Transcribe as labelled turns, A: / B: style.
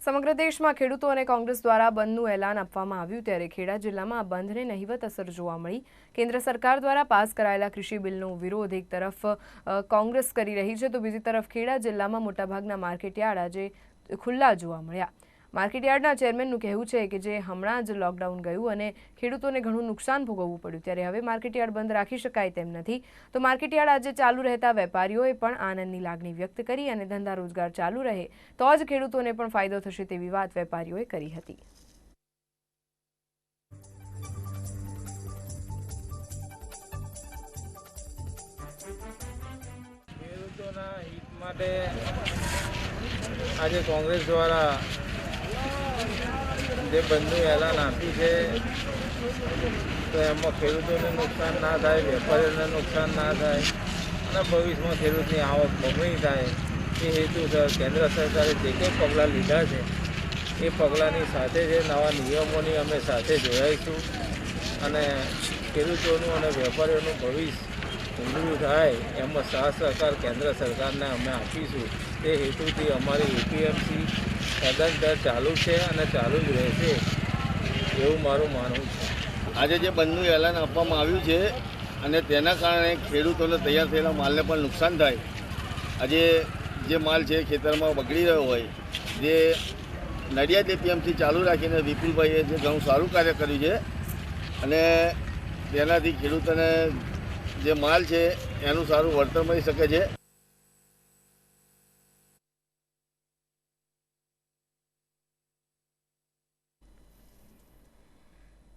A: સમગ્ર દેશમાં ખેડૂતો અને કોંગ્રેસ દ્વારા બંધનું એલાન આપવામાં આવ્યું ત્યારે ખેડા જિલ્લામાં બંધને નહીવત અસર જોવા મળી. કેન્દ્ર સરકાર દ્વારા પાસ કરાયેલા કૃષિ બિલનો વિરોધ એક તરફ કોંગ્રેસ કરી રહી છે તો બીજી તરફ ખેડા જિલ્લામાં મોટાભાગના માર્કેટયાર્ડ આજે ખુલ્લા જોવા મળ્યા. માર્કેટયાર્ડના ચેરમેનનું કહેવું છે કે જે હમણાં જ લોકડાઉન ગયું અને ખેડૂતોને ઘણું નુકસાન ભોગવવું પડ્યું. ત્યારે હવે માર્કેટયાર્ડ બંધ રાખી શકાય તેમ નથી. તો માર્કેટયાર્ડ આજે ચાલુ રહેતા વેપારીઓએ પણ આનંદની લાગણી વ્યક્ત કરી અને ધંધા રોજગાર ચાલુ રહે તો જ ખેડૂતોને પણ ફાયદો થશે તેવી વાત વેપારીઓએ કરી હતી.
B: માટે આજે કોંગ્રેસ દ્વારા જે બંધુ એલાન આપ્યું છે, તો એમાં ખેડૂતોને નુકસાન ના થાય, વેપારીઓને નુકસાન ના થાય, અને ભવિષ્યમાં ખેડૂતની આવક બમણી થાય. એ હેતુસર કેન્દ્ર સરકારે જે કંઈ પગલાં લીધા છે, એ પગલાંની સાથે જે નવા નિયમોની અમે સાથે જોડાઈશું. અને ખેડૂતોનું અને વેપારીઓનું ભવિષ્ય ઊંડું થાય, એમાં સાથ સહકાર કેન્દ્ર સરકારને અમે આપીશું. તે હેતુથી અમારી એપીએમસી સદંતર ચાલુ છે અને ચાલુ જ રહેશે એવું મારું માનવું છે.
C: આજે જે બંધનું એલાન આપવામાં આવ્યું છે અને તેના કારણે ખેડૂતોને તૈયાર થયેલા માલને પણ નુકસાન થાય. આજે જે માલ છે ખેતરમાં બગડી રહ્યો હોય, જે નડિયાદ એપીએમથી ચાલુ રાખીને વિપુલભાઈએ જે ઘણું સારું કાર્ય કર્યું છે અને તેનાથી ખેડૂતોને જે માલ છે એનું સારું વળતર મળી શકે છે.